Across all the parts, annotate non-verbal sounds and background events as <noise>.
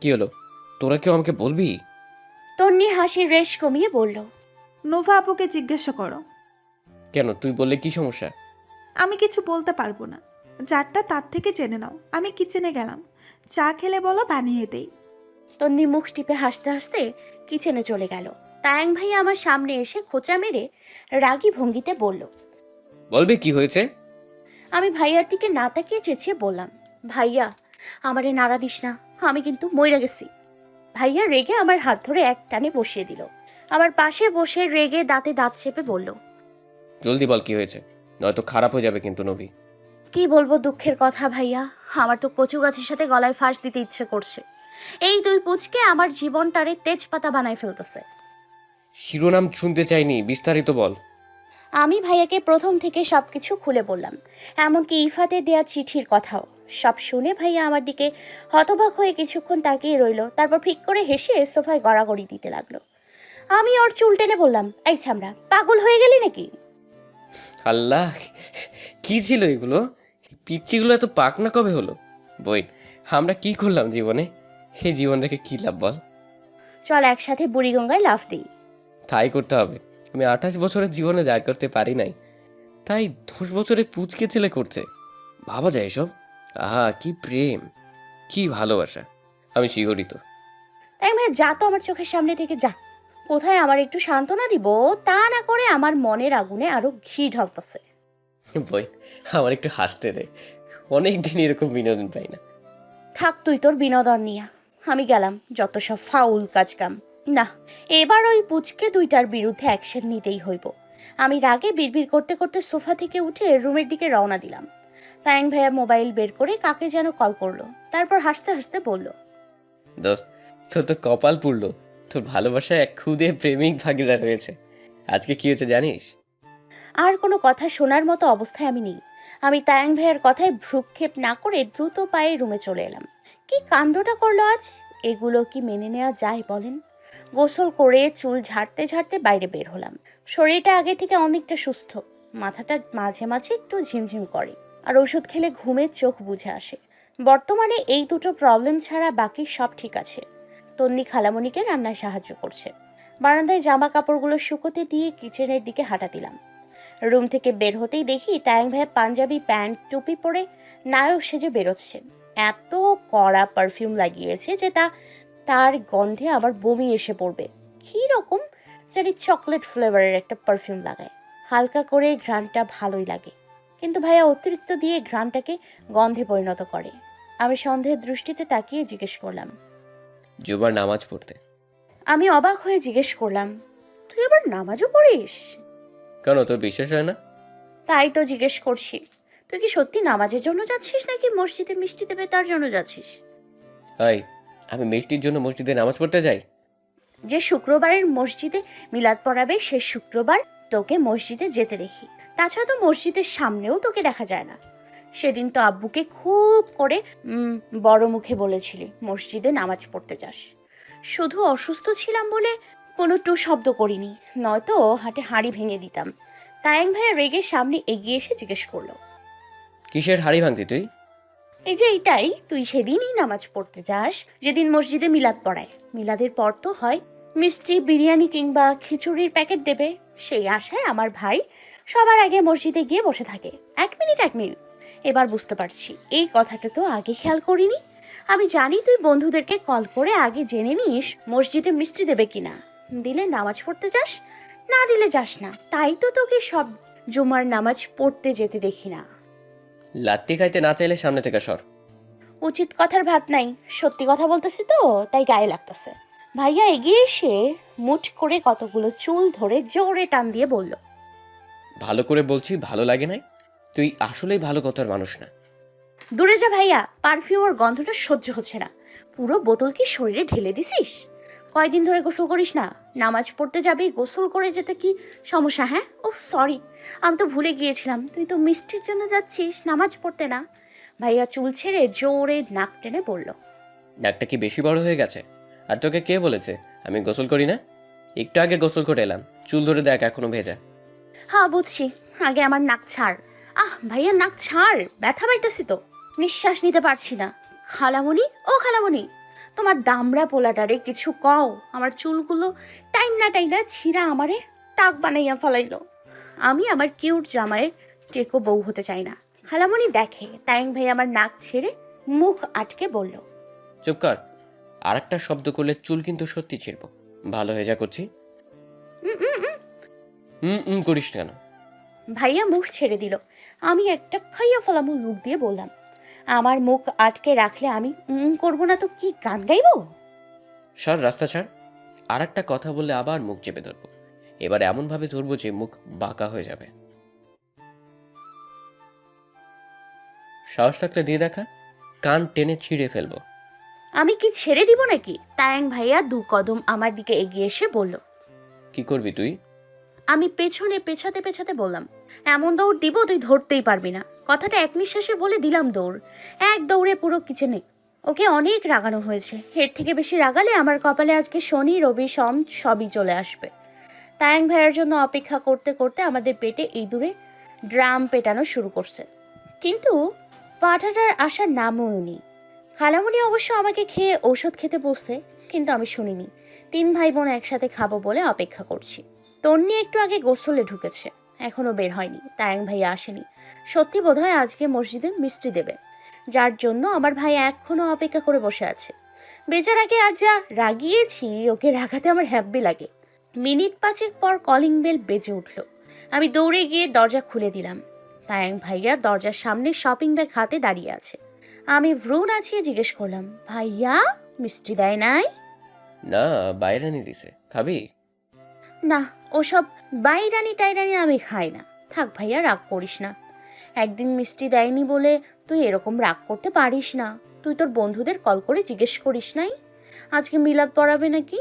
কি হলো? তোরা কেউ আমাকে বলবি? তন্নি হাসির রেশ কমিয়ে বলল নোভা আপুকে জিজ্ঞাসা করো। কেন? তুই বললে কি সমস্যা? আমি কিছু বলতে পারব না। যারটা তার থেকে জেনে নাও আমি কিচেনে গেলাম। চা খেলে বলো বানিয়ে দেই। তন্নি মুখ টিপে হাসতে হাসতে কিচেনে চলে গেল। তায়াং ভাইয়া আমার সামনে এসে খোঁচা মেরে রাগী ভঙ্গিতে বলল বলবে কি হয়েছে? আমি ভাইয়ার দিকে না তাকিয়ে চেঁচিয়ে বললাম ভাইয়া আমারে নাড়া দিস না। আমি কিন্তু মইরা গেছি। ভাইয়া রেগে আমার হাত ধরে এক টানে বসিয়ে দিল। আমার পাশে বসে রেগে দাঁতে দাঁত চেপে বলল জলদি বল কি হয়েছে? নয়তো খারাপ হয়ে যাবে কিন্তু নবী। কি বলব দুঃখের কথা ভাইয়া আমার তো কচু গাছের সাথে গলায় ফাঁস দিতে ইচ্ছে করছে। এই দুই পুচকে আমার জীবনটারে তেজপাতা বানায় ফেলতেছে। শিরোনাম শুনতে চাইনি বিস্তারিত বল। আমি ভাইয়াকে প্রথম থেকে সব কিছু খুলে বললাম এমনকি ইফাতে দেয়া চিঠির কথাও। সব শুনে ভাইয়া আমার দিকে হতবাক হয়ে কিছুক্ষণ তাকিয়ে রইল তারপর ফিক করে হেসে সোফায় গড়াগড়ি দিতে লাগল। আমি ওর চুল টেনে বললাম এই ছামড়া পাগল হয়ে গেলি নাকি? আল্লাহ কি ছিল এগুলো? পিচ্ছিগুলো এত পাক না কবে হলো? বই আমরা কি করলাম জীবনে? হে জীবন রেখে কি লাভ বল? চল একসাথে বুড়িগঙ্গায় লাফ দিই। তাই করতে হবে। আমি আঠাশ বছরের জীবনে যা করতে পারি নাই তাই দশ বছরে পুচকে ছেলে করছে। ভাবা যায় এসব? আহা কি প্রেম কি ভালোবাসা। আমি শিহরিত। তাই ভাইয়া যা তো আমার চোখের সামনে থেকে যা। কোথায় আমার একটু সান্ত্বনা দিব? তা না করে আমার মনের আগুনে আরও ঘি ঢলতেছে। বই আমার একটু হাসতে দে। অনেক দিন এরকম বিনোদন পাই না। থাক তুই তোর বিনোদন নিয়া। আমি গেলাম যত সব ফাউল কাজ কাম। না এবার ওই পুচকে দুইটার বিরুদ্ধে অ্যাকশন নিতেই হইব। আমি রাগে বিড়বিড় করতে করতে সোফা থেকে উঠে রুমের দিকে রওনা দিলাম। তায়াং ভাইয়া মোবাইল বের করে কাকে যেন কল করল। তারপর হাসতে হাসতে বলল দোস্ত তোর তো কপাল পুড়লো। তোর ভালোবাসায় এক খুদে প্রেমিক ভাগিদার রয়েছে আজকে কি হয়েছে জানিস? আর কোনো কথা শোনার মতো অবস্থায় আমি নেই। আমি তায়াং ভাইয়ার কথায় ভ্রুক্ষেপ না করে দ্রুত পায়ে রুমে চলে এলাম। কি কাণ্ডটা করল আজ? এগুলো কি মেনে নেওয়া যায় বলেন? গোসল করে চুল ঝাড়তে ঝাড়তে বাইরে বের হলাম। শরীরটা আগে থেকে অনেকটা সুস্থ। মাথাটা মাঝে মাঝে একটু ঝিমঝিম করে। আর ওষুধ খেলে ঘুমের চোখ বুঝে আসে। বর্তমানে এই দুটো প্রবলেম ছাড়া বাকি সব ঠিক আছে। তন্নি খালামণিকে রান্নায় সাহায্য করছে। বারান্দায় জামা কাপড়গুলো শুকোতে দিয়ে কিচেনের দিকে হাঁটা দিলাম। রুম থেকে বের হতেই দেখি তায়াং ভাইয়া পাঞ্জাবি, প্যান্ট, টুপি পরে নায়ক সেজে বেরোচ্ছে। এত কড়া পারফিউম লাগিয়েছে যে তা, তার গন্ধে আবার বমি এসে পড়বে। কী রকম? জানি চকলেট ফ্লেভারের একটা পারফিউম লাগায়। হালকা করে ঘ্রাণটা ভালোই লাগে। কিন্তু ভাইয়া অতিরিক্ত দিয়ে ঘ্রাণটাকে গন্ধে পরিণত করে। আমি সন্দেহের দৃষ্টিতে তাকিয়ে জিজ্ঞেস করলাম জুবার নামাজ পড়তে। আমি অবাক হয়ে জিজ্ঞেস করলাম তুই আবার নামাজও পড়িস? কেন তোর বিশ্বাস হয় না? তাই তো জিজ্ঞেস করছি তুই কি সত্যি নামাজের জন্য যাচ্ছিস নাকি মসজিদে মিষ্টি দেবে তার জন্য যাচ্ছিস? হাই আমি মিষ্টির জন্য মসজিদে নামাজ পড়তে যাই? যে শুক্রবারের মসজিদে মিলাদ পড়াবে সে শুক্রবার তোকে মসজিদে যেতে দেখি। তাছাড়া তো মসজিদের সামনেও তোকে দেখা যায় না। সেদিন তো আব্বুকে খুব করে বড় মুখে বলেছিলি মসজিদে নামাজ পড়তে যাস। শুধু অসুস্থ ছিলাম বলে কোনো টু শব্দ করিনি নয়তো হাটে হাঁড়ি ভেঙে দিতাম। তায়াং ভাইয়া রেগে সামনে এগিয়ে এসে জিজ্ঞেস করল। কিসের হাড়ি ভাঙতি তুই? এই যে এইটাই তুই সেদিনই নামাজ পড়তে যাস যেদিন মসজিদে মিলাদ পড়ায়। মিলাদের পর তো হয় মিষ্টি বিরিয়ানি কিংবা খিচুড়ির প্যাকেট দেবে। সেই আশায় আমার ভাই সবার আগে মসজিদে গিয়ে বসে থাকে। এক মিনিট এক মিনিট। এবার বুঝতে পারছি এই কথাটা তো আগে খেয়াল করিনি। আমি জানি তুই বন্ধুদেরকে কল করে আগে জেনে নিস মসজিদে মিষ্টি দেবে কিনা। দিলে নামাজ পড়তে যাস না দিলে যাস না। তাই তো তোকে সব জুমার নামাজ পড়তে যেতে দেখি না। লাত্তি খাইতে না চাইলে সামনে থেকে সর। উচিত কথার ভাত নাই। সত্যি কথা বলতেছি তো তাই গায়ে লাগতেছে। ভাইয়া এগিয়ে এসে মুঠ করে কতগুলো চুল ধরে জোরে টান দিয়ে বলল ভালো করে বলছি ভালো লাগে নাই? তুই আসলেই ভালো কথার মানুষ না। দূরে যা ভাইয়া পারফিউমের গন্ধটা সহ্য হচ্ছে না। পুরো বোতল কি শরীরে ঢেলে দিছিস? কয়দিন ধরে গোসল করিস না? নামাজ পড়তে যাবি গোসল করে যেতে কি সমস্যা হ্যাঁ? ও সরি আমি তো ভুলে গিয়েছিলাম। তুই তো মিষ্টির জন্য যাচ্ছিস নামাজ পড়তে না। ভাইয়া চুল ছেড়ে জোরে নাক টেনে বলল। নাকটা কি বেশি বড় হয়ে গেছে? আর তোকে কে বলেছে? আমি গোসল করি না? একটু আগে গোসল করে এলাম। চুল ধরে দেখ এখনও ভেজা। হ্যাঁ বুঝছি। আগে আমার নাক ছাড়। আহ ভাইয়া নাক ছাড়। ব্যথা পাইতেছি তো। নিঃশ্বাস নিতে পারছি না। খালামণি ও খালামণি তোমার দামড়া পোলাটারে কিছু কও। আমার চুলগুলো টাইম না টাইনা ছিঁড়া আমারে টাক বানাইয়া ফেলাইলো। আমি আমার কিউট জামাইয়ের টেকো বউ হতে চাই না। খালামণি দেখে তাইং ভাই আমার নাক ছেড়ে মুখ আটকে বলল চুপ কর। আর একটা শব্দ করলে চুল কিন্তু সত্যি ছিড়ব। ভালো হয়ে যা করছি "উম, উম, উম।" হুম হুম করিস না কেন? ভাইয়া মুখ ছেড়ে দিল। আমি একটা খাইয়া ফলামু মুখ দিয়ে বললাম আমার মুখ আটকে রাখলে আমি উম করব না তো কি গান গাইবো? সর রাস্তা ছাড়। আর একটা কথা বললে আবার মুখ চেপে ধরবো। এবার এমনভাবে ধরবো যে মুখ বাঁকা হয়ে যাবে। সাহস থাকলে দিয়ে দেখা কান টেনে ছিঁড়ে ফেলব। আমি কি ছেড়ে দিব নাকি? তায়াং ভাইয়া দু কদম আমার দিকে এগিয়ে এসে বলল কি করবি তুই? আমি পেছনে পেছাতে পেছাতে বললাম, এমন দৌড় দিব তুই ধরতেই পারবি না। কথাটা এক নিঃশ্বাসে বলে দিলাম দৌড়। এক দৌড়ে পুরো কিচেনে ওকে অনেক রাগানো হয়েছে। এর থেকে বেশি রাগালে আমার কপালে আজকে শনি, রবি, সম সবই চলে আসবে। তায়াং ভাইয়ের জন্য অপেক্ষা করতে করতে আমাদের পেটে ইঁদুরে ড্রাম পেটানো শুরু করছে। কিন্তু পাঠাটার আসার নামও উনি। খালামুনি অবশ্য আমাকে খেয়ে ঔষধ খেতে বসছে, কিন্তু আমি শুনিনি। তিন ভাই বোন একসাথে খাব বলে অপেক্ষা করছি। তন্নি একটু আগে গোসলে ঢুকেছে। এখনও বের হয়নি, তায়াং ভাই আসেনি। সত্যি বোধহয় আজকে মসজিদে মিষ্টি দেবে। যার জন্য আমার ভাই এখনও অপেক্ষা করে বসে আছে। বেচারাকে আজ যা রাগিয়েছি, ওকে রাগাতে আমার হ্যাপি লাগে। মিনিট পাঁচেক পর কলিং বেল বেজে উঠল। আমি দৌড়ে গিয়ে দরজা খুলে দিলাম। তায়াং ভাইয়া দরজার সামনে শপিং ব্যাগ হাতে দাঁড়িয়ে আছে। আমি ভ্রু নাচিয়ে জিজ্ঞেস করলাম, ভাইয়া, মিষ্টি দেয় নাই? না, বাইরে নিয়ে দিছে। খাবি? না, ওসব বাইরানি টাইরানি আমি খাই না। থাক ভাইয়া, রাগ করিস না। একদিন মিষ্টি দেয়নি বলে তুই এরকম রাগ করতে পারিস না। তুই তোর বন্ধুদের কল করে জিজ্ঞেস করিস নাই? আজকে মিলাদ পড়াবে নাকি?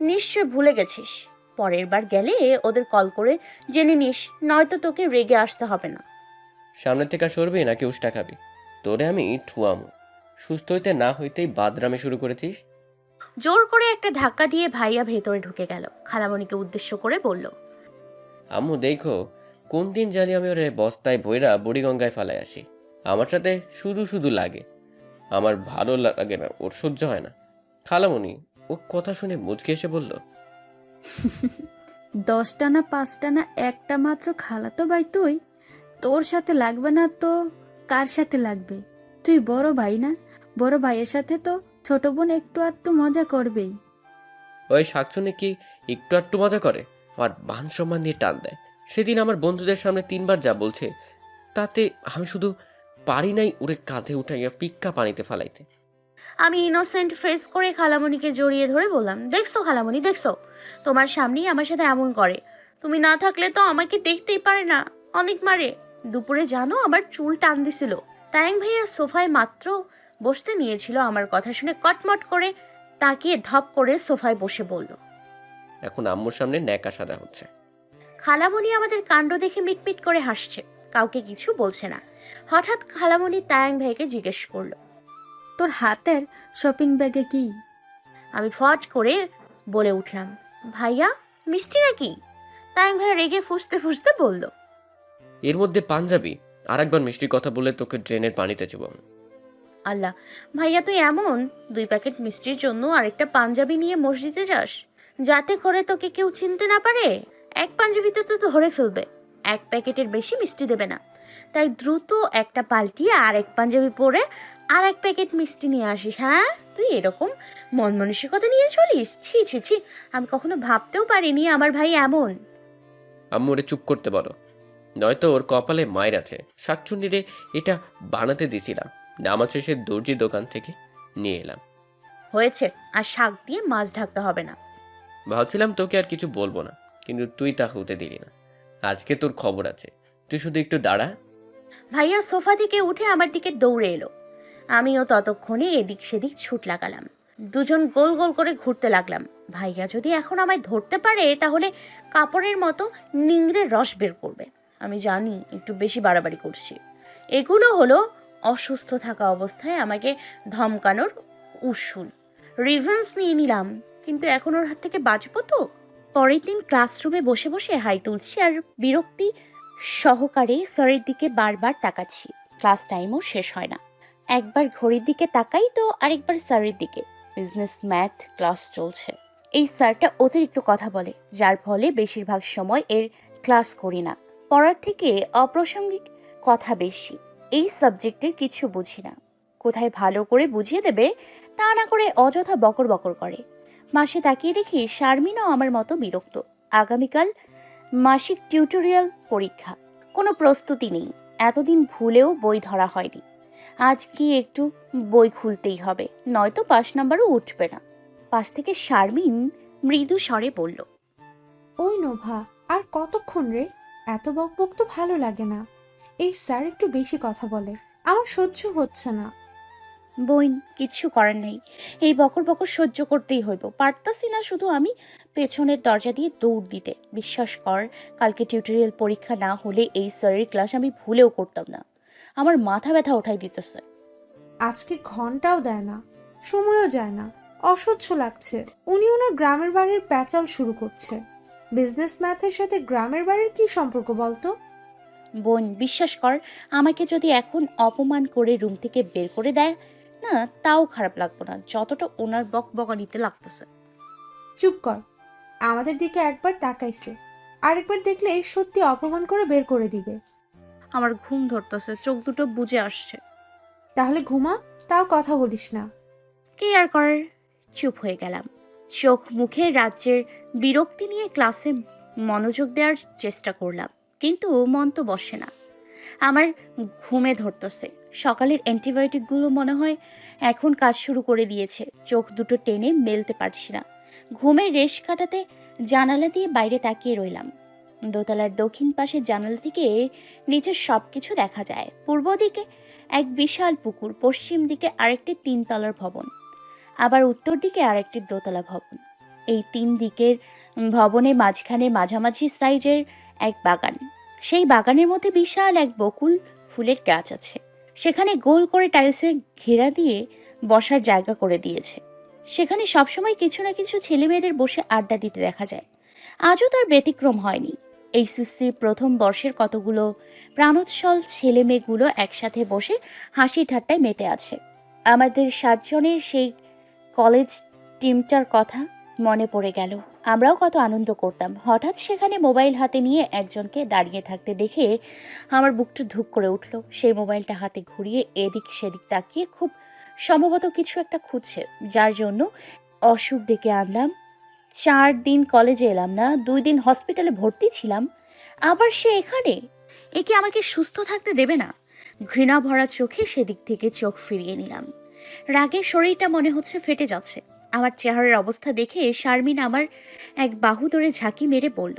নিশ্চয় ভুলে গেছিস। পরের বার গেলে ওদের কল করে জেনে নিস, নয়তো তোকে রেগে আসতে হবে না। সামনে থেকে সরবি নাকি উষ্টা খাবি? তোরে আমি ঠুয়ামো। সুস্থ হইতে না হইতেই বাদরামে শুরু করেছিস? জোর করে একটা ধাক্কা দিয়ে ভাইয়া ভেতরে ঢুকে গেল। খালামণিকে উদ্দেশ্য করে বলল আম্মু দেখো কোন দিন জানি আমি ওরে বস্তায় বইরা বুড়িগঙ্গায় ফালায় আসি। আমার সাথে শুধু শুধু লাগে। আমার ভালো লাগে না ওর সহ্য হয় না। খালামণি ও কথা শুনে মুচকে এসে বলল <laughs> দশটা না পাঁচটা না একটা মাত্র খালাতো ভাই তুই? তোর সাথে লাগবে না তো কার সাথে লাগবে? তুই বড় ভাই না? বড় ভাইয়ের সাথে তো ছোট বোন একটু আধটু মজা করবেই। ওই শাকচুনি কি একটু আটটু মজা করে? আমার মান সম্মান নিয়ে টান দেয়। সেদিন আমার বন্ধুদের সামনে তিনবার যা বলছে তাতে আমি শুধু পারি নাই ওরে কাঁধে উঠাইয়া পিক্কা পানিতে ফালাইতে। আমি ইনোসেন্ট ফেস করে খালামণিকে জড়িয়ে ধরে বললাম দেখছ খালামণি দেখছ? তোমার সামনেই আমার সাথে এমন করে। তুমি না থাকলে তো আমাকে দেখতেই পারে না। অনেক মারে। দুপুরে জানো আমার চুল টান দিছিল। তায়াং ভাইয়া সোফায় মাত্র বসতে নিয়েছিল আমার কথা শুনে কটমট করে তাকিয়ে ধপ করে সোফায় বসে বলল এখন আম্মুর সামনে ন্যাকা সাদা হচ্ছে। খালামণি আমাদের কাণ্ড দেখে মিটমিট করে হাসছে। কাউকে কিছু বলছে না। হঠাৎ খালামণি তায়াং ভাইকে জিজ্ঞেস করল তোর হাতের শপিং ব্যাগে কি? আমি ফট করে বলে উঠলাম ভাইয়া মিষ্টি নাকি? তায়াং ভাই রেগে ফুসতে ফুসতে বলল এর মধ্যে পাঞ্জাবি। আর একবার মিষ্টির কথা বলে তোকে ড্রেনের পানিতে চুবাম আল্লাহ, ভাইয়া তুই এমন? দুই প্যাকেট মিষ্টির জন্য আরেকটা পাঞ্জাবি নিয়ে মসজিদে যাস, যাতে করে তোকে কেউ চিনতে না পারে। এক পাঞ্জাবিতে তো ধরে ফেলবে, এক প্যাকেটের বেশি মিষ্টি দেবে না। তাই দ্রুত একটা পাল্টিয়ে আর এক পাঞ্জাবি পরে আর এক প্যাকেট মিষ্টি নিয়ে আসিস হ্যাঁ? তুই এরকম মন মানসিকতা নিয়ে চলিস? ছি ছি ছি, আমি কখনো ভাবতেও পারিনি আমার ভাই এমন। আম্মু, ওরে চুপ করতে বলো। নয়তো ওর কপালে মায়ের আছে। শাকচুন্নিরে এটা বানাতে দিছিলাম নামাজ শেষে দর্জি দোকান থেকে নিয়ে এলাম। হয়েছে আর শাক দিয়ে মাছ ঢাকতে হবে না। ভাবছিলাম তোকে আর কিছু বলব না কিন্তু তুই তা হতে দিলি না। আজকে তোর খবর আছে তুই শুধু একটু দাঁড়া। ভাইয়া সোফা থেকে উঠে আমার দিকে দৌড়ে এলো। আমিও ততক্ষণে এদিক সেদিক ছুট লাগালাম। দুজন গোল গোল করে ঘুরতে লাগলাম। ভাইয়া যদি এখন আমায় ধরতে পারে তাহলে কাপড়ের মতো নিংড়ে রস বের করবে। আমি জানি একটু বেশি বাড়াবাড়ি করছি। এগুলো হলো অসুস্থ থাকা অবস্থায় আমাকে ধমকানোর উসুল। রিভেন্স নিয়ে নিলাম, কিন্তু এখন ওর হাত থেকে বাঁচবো তো? পরের দিন ক্লাসরুমে বসে বসে হাই তুলছি আর বিরক্তি সহকারে স্যারের দিকে বারবার তাকাচ্ছি। ক্লাস টাইমও শেষ হয় না। একবার ঘড়ির দিকে তাকাই তো আরেকবার স্যারের দিকে। বিজনেস ম্যাথ ক্লাস চলছে। এই স্যারটা অতিরিক্ত কথা বলে, যার ফলে বেশিরভাগ সময় এর ক্লাস করি না। পড়ার থেকে অপ্রাসঙ্গিক কথা বেশি। এই সাবজেক্টের কিছু বুঝি না। কোথায় ভালো করে বুঝিয়ে দেবে, তা না করে অযথা বকর বকর করে। মাসে তাকিয়ে দেখি শারমিনও আমার মতো বিরক্ত। আগামীকাল মাসিক টিউটোরিয়াল পরীক্ষা। কোনো প্রস্তুতি নেই। এতদিন ভুলেও বই ধরা হয়নি। আজ কি একটু বই খুলতেই হবে, নয়তো পাশ নাম্বারও উঠবে না। পাশ থেকে শারমিন মৃদু স্বরে বলল, ওই নোভা, আর কতক্ষণ রে? এত বকবক তো ভালো লাগে না। এই স্যার একটু বেশি কথা বলে। আমার সহ্য হচ্ছে না। বইন কিচ্ছু করার নেই। এই বকর বকর সহ্য করতেই হইব। পারতাছি না শুধু আমি পেছনের দরজা দিয়ে দৌড় দিতে। বিশ্বাস কর কালকে টিউটোরিয়াল পরীক্ষা না হলে এই স্যারের ক্লাস আমি ভুলেও করতাম না। আমার মাথা ব্যথা ওঠাই দিতেছে। আজকে ঘন্টাও দেয় না সময়ও যায় না অসহ্য লাগছে। উনি ওনার গ্রামের বাড়ির প্যাচাল শুরু করছে। বিজনেস ম্যাথের সাথে গ্রামের বাড়ির কি সম্পর্ক বলতো? বোন বিশ্বাস কর আমাকে যদি এখন অপমান করে রুম থেকে বের করে দেয় না তাও খারাপ লাগবো না যতটা ওনার বক বকানিতে লাগতেছে। চুপ কর। আমাদের দিকে একবার তাকাইছে। আরেকবার দেখলে সত্যি অপমান করে বের করে দিবে। আমার ঘুম ধরতেছে চোখ দুটো বুঝে আসছে। তাহলে ঘুমা তাও কথা বলিস না। কে আর কর চুপ হয়ে গেলাম। চোখ মুখে রাজ্যের বিরক্তি নিয়ে ক্লাসে মনোযোগ দেওয়ার চেষ্টা করলাম। কিন্তু মন তো বসে না। আমার ঘুমে ধরতেছে। সকালের অ্যান্টিবায়োটিকগুলো মনে হয় এখন কাজ শুরু করে দিয়েছে। চোখ দুটো টেনে মেলতে পারছি না। ঘুমের রেশ কাটাতে জানালা দিয়ে বাইরে তাকিয়ে রইলাম। দোতলার দক্ষিণ পাশের জানালা থেকে নিচের সব কিছু দেখা যায়। পূর্ব দিকে এক বিশাল পুকুর, পশ্চিম দিকে আরেকটি তিনতলার ভবন, আবার উত্তর দিকে আরেকটি দোতলা ভবন। এই তিন দিকের ভবনে মাঝখানে মাঝামাঝি সাইজের এক বাগান। সেই বাগানের মধ্যে বিশাল এক বকুল ফুলের গাছ আছে। সেখানে গোল করে টাইলসে ঘেরা দিয়ে বসার জায়গা করে দিয়েছে। সেখানে সবসময় কিছু না কিছু ছেলে মেয়েদের বসে আড্ডা দিতে দেখা যায়। আজও তার ব্যতিক্রম হয়নি। এইচএসসি প্রথম বর্ষের কতগুলো প্রাণোৎসল ছেলে মেয়েগুলো একসাথে বসে হাসি ঠাট্টায় মেতে আছে। আমাদের সাতজনের সেই কলেজ টিমটার কথা মনে পড়ে গেল। আমরাও কত আনন্দ করতাম। হঠাৎ সেখানে মোবাইল হাতে নিয়ে একজনকে দাঁড়িয়ে থাকতে দেখে আমার বুকটা ধুক করে উঠল। সেই মোবাইলটা হাতে ঘুরিয়ে এদিক সেদিক তাকিয়ে খুব সম্ভবত কিছু একটা খুঁজছে, যার জন্য অসুখ ডেকে আনলাম। চার দিন কলেজে এলাম না, দুই দিন হসপিটালে ভর্তি ছিলাম। আবার সে এখানে? এ কি আমাকে সুস্থ থাকতে দেবে না। ঘৃণা ভরা চোখে সেদিক থেকে চোখ ফিরিয়ে নিলাম। রাগে শরীরটা মনে হচ্ছে ফেটে যাচ্ছে। আমার চেহারার অবস্থা দেখে শারমিন আমার এক বাহু ধরে ঝাঁকি মেরে বলল